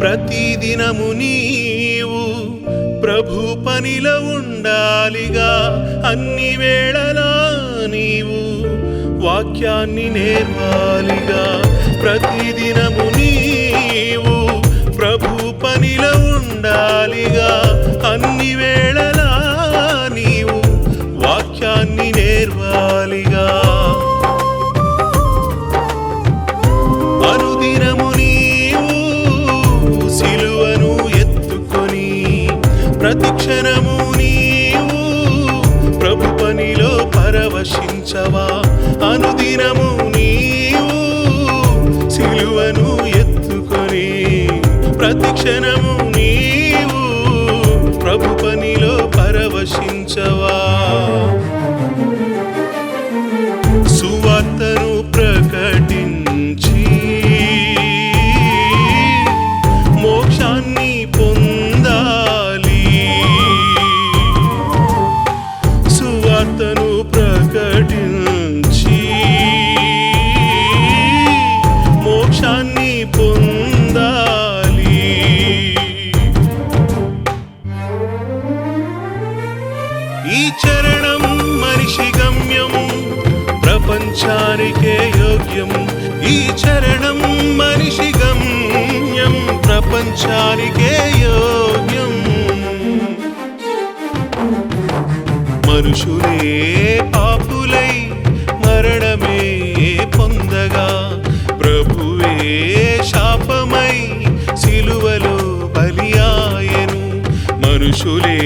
ప్రతిదినము నీవు ప్రభు పనిలో ఉండాలిగా. అన్ని వేళలా నీవు వాక్యాన్ని నేర్వాలిగా ప్రతిదినము నీవు ప్రభు పనిలో ఉండాలిగా. అన్ని వేళలా నీవు వాక్యాన్ని నేర్వాలిగా ప్రతిక్షణము నీవు ప్రభు పనిలో పరవశించవా? అనుదినము నీవు సిలువను ఎత్తుకొని ప్రతిక్షణము నీవు ప్రభు ఈ చరణం మనిషి గమ్యం ప్రపంచానికే యోగ్యం ఈ చరణం మనిషి గమ్యం ప్రపంచానికే యోగ్యం మనుషులే పాపులై మరణమే పొందగా. ప్రభువే శాపమై సిలువలో బలియాయను మనుషులే